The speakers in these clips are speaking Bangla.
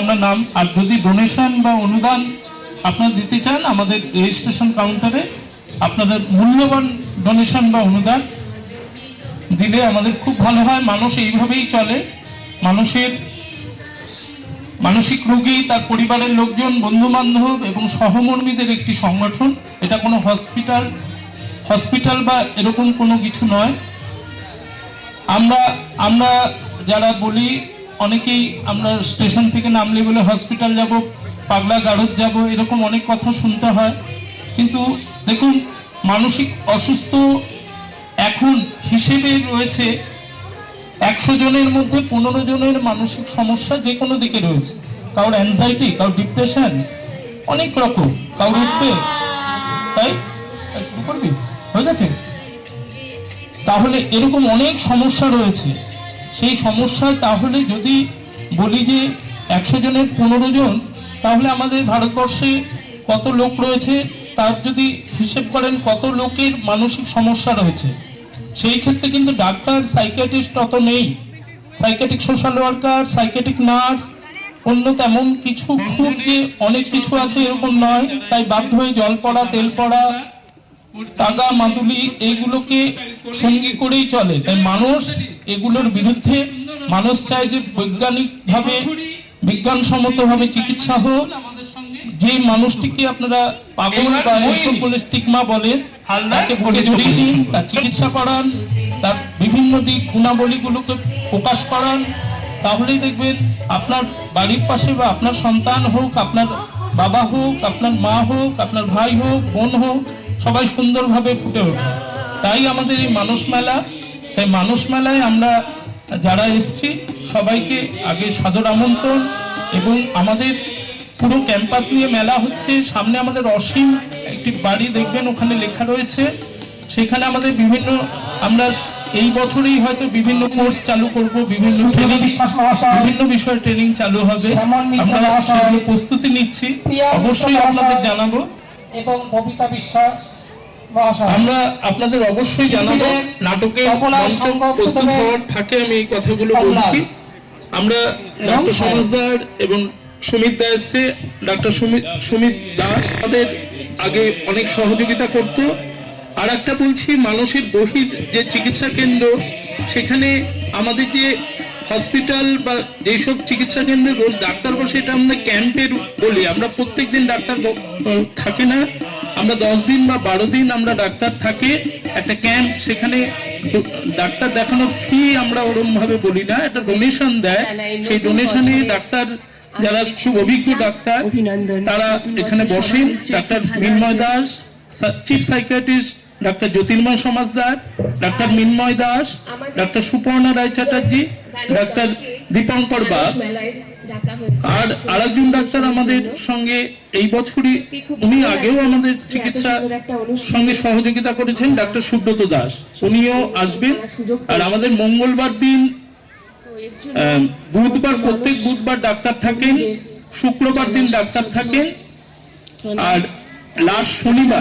আমরা নাম, আর যদি ডোনেশন বা অনুদান আপনারা দিতে চান আমাদের রেজিস্ট্রেশন কাউন্টারে আপনাদের মূল্যবান ডোনেশন বা অনুদান দিলে আমাদের খুব ভালো হয়। মানুষ এইভাবেই চলে। মানুষের মানসিক রোগী, তার পরিবারের লোকজন বন্ধু বান্ধব এবং সহমর্মীদের একটি সংগঠন। এটা কোনো হসপিটাল হসপিটাল বা এরকম কোনো কিছু নয়। আমরা আমরা যারা বলি অনেকেই আমরা স্টেশন থেকে নামলে বলে হসপিটাল যাব, পাগলা গারদ যাব, এরকম অনেক কথা শুনতে হয়। কিন্তু দেখুন, মানসিক অসুস্থ এখন হিসেবে রয়েছে একশো জনের মধ্যে পনেরো জনের মানসিক সমস্যা যে কোনো দিকে রয়েছে। কারোর অ্যাংজাইটি কারোর ডিপ্রেশন অনেক রকম। কারোর তাই? তাই শুরু করবি? হয়ে গেছে? তাহলে এরকম অনেক সমস্যা রয়েছে। সেই সমস্যা তাহলে যদি বলি যে একশো জনের পনেরো জন, তাহলে আমাদের ভারতবর্ষে কত লোক রয়েছে? তার যদি হিসেব করেন কত লোকের মানসিক সমস্যা রয়েছে? সেই ক্ষেত্রে কিন্তু ডাক্তার, সাইকিয়াট্রিস্ট অত নেই। Psychotic social worker psychotic nurse, অন্য তেমন কিছু খুব যে অনেক কিছু আছে এরকম নয়। তাই বাধ্য হয়ে জল পড়া, তেল পড়া টাকা মাদুলি এইগুলোকে সঙ্গী করেই চলে। তাই মানুষ এগুলোর বিরুদ্ধে মানুষ চায় যে বৈজ্ঞানিকভাবে বিজ্ঞানসম্মতভাবে চিকিৎসা হোক। যে মানুষটিকে আপনারা পাগল বা এসব বলে স্টিগমা বলেন তাকে বুকে জড়িয়ে দিন তার চিকিৎসা করান তার বিভিন্ন দিক গুণাবলীগুলোকে প্রকাশ করান। তাহলেই দেখবেন আপনার বাড়ির পাশে বা আপনার সন্তান হোক আপনার বাবা হোক আপনার মা হোক আপনার ভাই হোক বোন হোক সবাই সুন্দরভাবে ফুটে ওঠে। তাই আমাদের এই মানুষ মেলা তাই মানুষ মেলায় আমরা যারা এসছি সবাইকে আগে সাদর আমন্ত্রণ এবং আমাদের পুরো ক্যাম্পাস নিয়ে মেলা হচ্ছে। সামনে আমাদের অসীম একটি বাড়ি দেখবেন ওখানে লেখা রয়েছে। সেখানে আমাদের বিভিন্ন আমরা এই বছরেই হয়তো বিভিন্ন কোর্স চালু করব বিভিন্ন ট্রেনিং বিভিন্ন বিষয়ে ট্রেনিং চালু হবে। আমরা সেগুলো প্রস্তুতি নিচ্ছি। অবশ্যই আপনাদের জানাব। এবং ববিতা বিশ্বাস। আমরা আপনাদের অবশ্যই জানাব নাটকে মঞ্চ প্রস্তুত হওয়ার থাকে আমি এই কথাগুলো বলছি। আমরা ডক্টর সমাজদার এবং সুমিত দা এসছে ডক্টর সুমিত দাস আমাদের আগে অনেক সহযোগিতা করত। আর একটা বলছি মানুষের বহির যে চিকিৎসা কেন্দ্র সেখানে আমাদের যে হসপিটাল বা যেসব চিকিৎসা কেন্দ্রে রোজ ডাক্তার বসে এটা আমরা ক্যাম্পের বলি। আমরা প্রত্যেক দিন ডাক্তার থাকে না। আমরা দশ দিন বা বারো দিন আমরা ডাক্তার থাকি একটা ক্যাম্প সেখানে ডাক্তার দেখানোর ফি আমরা ওরম ভাবে বলি না একটা ডোনেশন দেয়। সেই ডোনেশনে ডাক্তার যারা খুব অভিজ্ঞ ডাক্তার তারা এখানে বসেন। Doctor Binmoy Das chief psychiatrist doctor Jyotirmoy Samajdar doctor Minmoy Das doctor Suparna Roy Chatterjee doctor Dipankar Bag. আর আরেকজন ডাক্তার আমাদের সঙ্গে এই বছরই উনি আগেও আমাদের চিকিৎসা সঙ্গে সহযোগিতা করেছেন ডাক্তার সুব্রত দাস। উনিও আসবেন। আর আমাদের মঙ্গলবার দিন বুধবার প্রত্যেক বুধবার ডাক্তার থাকেন। শুক্রবার দিন ডাক্তার থাকেন। আর লাস্ট শনিবার।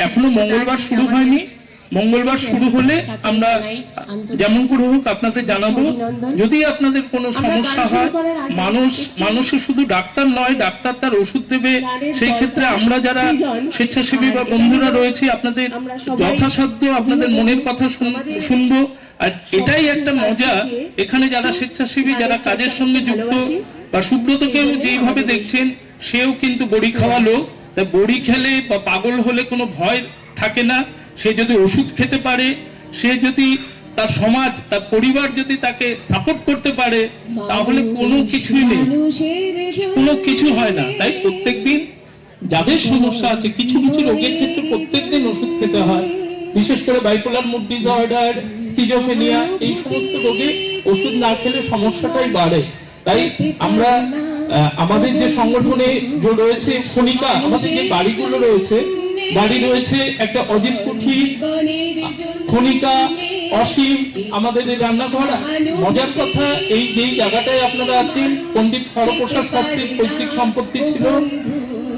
এখনও মঙ্গলবার শুরু হয়নি। মঙ্গলবার শুরু হলে আমরা যেমন করে হোক আপনাদের জানাব। যদি আপনাদের কোনো সমস্যা হয় মানুষ মানুষে শুধু ডাক্তার নয় ডাক্তার তার ওষুধ দেবে। সেই ক্ষেত্রে আমরা যারা স্বেচ্ছাসেবী বা বন্ধুরা রয়েছি আপনাদের যথাসাধ্য আপনাদের মনের কথা শুন- শুনব। আর এটাই একটা মজা। এখানে যারা স্বেচ্ছাসেবী যারা কাজের সঙ্গে যুক্ত বা সুব্রতকেও যেইভাবে দেখছেন সেও কিন্তু বড়ি খাওয়ালো। তা বড়ি খেলে বা পাগল হলে কোনো ভয় থাকে না। সে যদি ওষুধ খেতে পারে সে যদি তার সমাজ তার পরিবার যদি তাকে সাপোর্ট করতে পারে তাহলে কোনো কিছুই নেই। কোনো কিছু হয় না। তাই প্রত্যেকদিন যাদের সমস্যা আছে কিছু কিছু রোগের ক্ষেত্রে প্রত্যেক দিন ওষুধ খেতে হয়। বিশেষ করে বাইপোলার মুড ডিসঅর্ডার স্কিজোফেনিয়া এই সমস্ত রোগে ওষুধ না খেলে সমস্যাটাই বাড়ে। তাই আমরা আমাদের যে সংগঠনে যে রয়েছে খনিকা আমাদের যে বাড়িগুলো রয়েছে, বাড়ি রয়েছে একটা অজিত কুঠি খনিকা অসীম, আমাদের এই রান্নাঘর, মজার কথা, এই যেই জায়গাটায় আপনারা আছেন, পণ্ডিত হরপ্রসাদ শাস্ত্রীর পৈতৃক সম্পত্তি ছিল,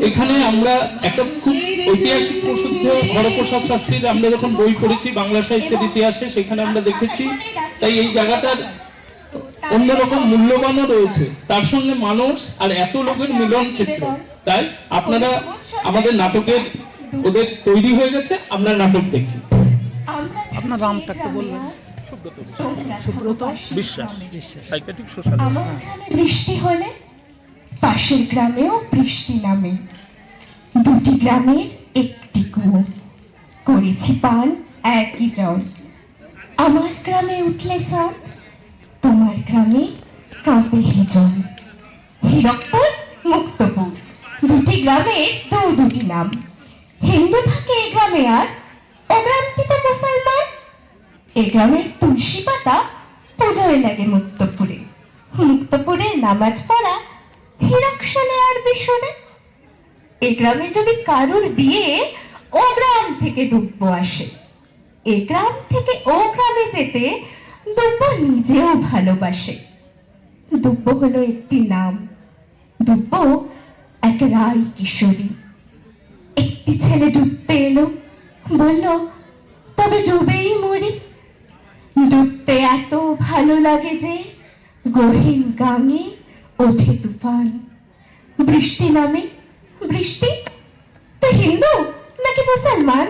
এখানে আমরা একটা খুব ঐতিহাসিক প্রসিদ্ধ হরপ্রসাদ শাস্ত্রীর আমরা যখন বই পড়েছি, বাংলা সাহিত্যের ইতিহাসে, সেখানে আমরা দেখেছি, তাই এই জায়গাটার অন্যরকম মূল্যবানও রয়েছে। তার সঙ্গে মানুষ আর এত লোকের মিলন ক্ষেত্র। তাই আপনারা আমাদের নাটকের ওদের তৈরি হয়ে গেছে আমরা নাটক দেখি। আপনার নামটা একটু বলবেন সুব্রত বিশ্বাস সাইকেটিক সোশ্যাল আমার গ্রামে বৃষ্টি হলে পাশের গ্রামেও বৃষ্টি নামে। দুটি গ্রামের একটি কুয়ো। করেছি পান একই জল। আমার গ্রামে উঠলে চাঁদ গ্রামে কাঁপে হেজন হীরকপুর মুক্তপুর দুটি গ্রামের দু দুটি নাম। হিন্দু থাকে এ গ্রামে আর ও মুসলমান। এ গ্রামের তুলসী পাতা পুজোয় লাগে মুক্তপুরে। মুক্তপুরের নামাজ পড়া হীরক শোনে আর বিশোনে এ গ্রামে যদি কারুর বিয়ে ও গ্রাম থেকে দুব্য আসে, এ গ্রাম থেকে ও গ্রামে যেতে দুব্য নিজেও ভালোবাসে। দুব্য হলো একটি নাম। দুব্য এক রায় কিশোরী। একটি ছেলে ডুবতে এলো, বলল, তবে ডুবেই মরি। ডুবতে এত ভালো লাগে যে গহীন গাঙে ওঠে তুফান। বৃষ্টি নামে, বৃষ্টি? তো হিন্দু নাকি মুসলমান?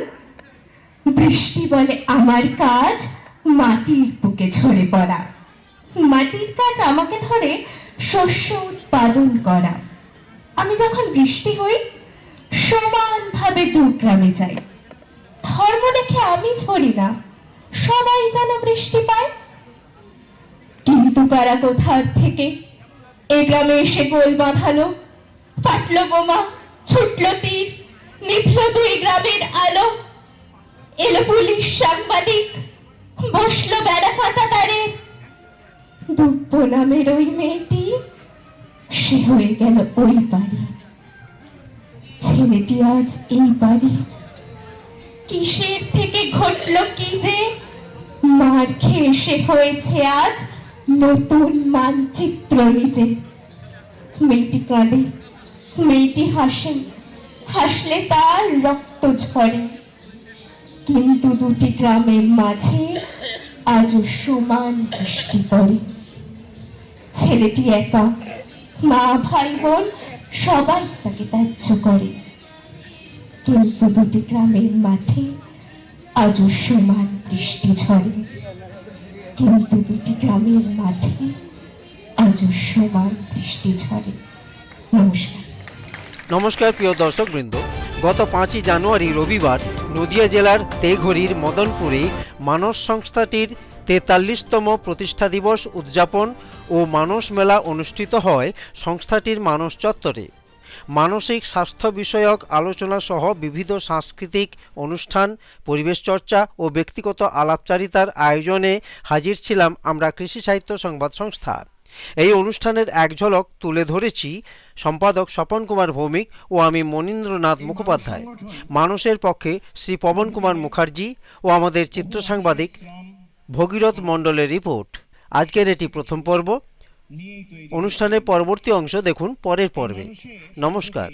বৃষ্টি বলে আমার কাজ মাটির বুকে ঝরে পড়া। মাটির কাজ আমাকে ধরে শস্য উৎপাদন করা। আমি যখন বৃষ্টি হই, সমানভাবে দু গ্রামে যাই। ধর্ম দেখে আমি ঝরি না, সবাই যেন বৃষ্টি পায়। কিন্তু কারা কোথার থেকে? এ গ্রামে এসে গোল বাঁধালো, ফাটলো বোমা, ছুটল তীর, নিভল দুই গ্রামের আলো। এলো পুলিশ সাংবাদিক বসল বেড়া ফাটা তারে দুব্য নামের ওই মেয়েটি, সে হয়ে গেল ওই বাড়ির ছেলেটি আজ এই বাড়ির কিসের থেকে ঘটলো কি যে? মার খেয়ে সে হয়েছে আজ নতুন মানচিত্র নিজে। মেয়েটি কাঁদে, মেয়েটি হাসে, হাসলে তার রক্ত ঝরে। কিন্তু দুটি গ্রামের মাঝে আজও সমান বৃষ্টি পড়ে ছেলেটি একা, মা, ভাই, বোন, সবাই তাকে ত্যায্য করে। কিন্তু দুটি গ্রামের মাঠে আজও সমান বৃষ্টি ঝরে। কিন্তু দুটি গ্রামের মাঠে আজও সমান বৃষ্টি ঝরে। নমস্কার। নমস্কার, প্রিয় দর্শকবৃন্দ। গত পাঁচই জানুয়ারি রবিবার নদিয়া জেলার তেঘড়ির মদনপুরে মানস সংস্থাটির তেতাল্লিশতম প্রতিষ্ঠা দিবস উদযাপন ও মানস মেলা অনুষ্ঠিত হয় সংস্থাটির মানস চত্বরে। মানসিক স্বাস্থ্য বিষয়ক আলোচনা সহ বিবিধ সাংস্কৃতিক অনুষ্ঠান, পরিবেশ চর্চা ও ব্যক্তিগত আলাপচারিতার আয়োজনে হাজির ছিলাম আমরা কৃষি সাহিত্য সংবাদ সংস্থা। এই অনুষ্ঠানের এক ঝলক তুলে ধরেছি সম্পাদক স্বপন কুমার ভৌমিক ও আমি মনীন্দ্রনাথ মুখোপাধ্যায়। মানুষের পক্ষে শ্রী পবন কুমার মুখার্জি ও আমাদের চিত্র সাংবাদিক ভগীরথ মণ্ডলের রিপোর্ট। আজকের এটি প্রথম পর্ব। অনুষ্ঠানের পরবর্তী অংশ দেখুন পরের পর্বে। নমস্কার।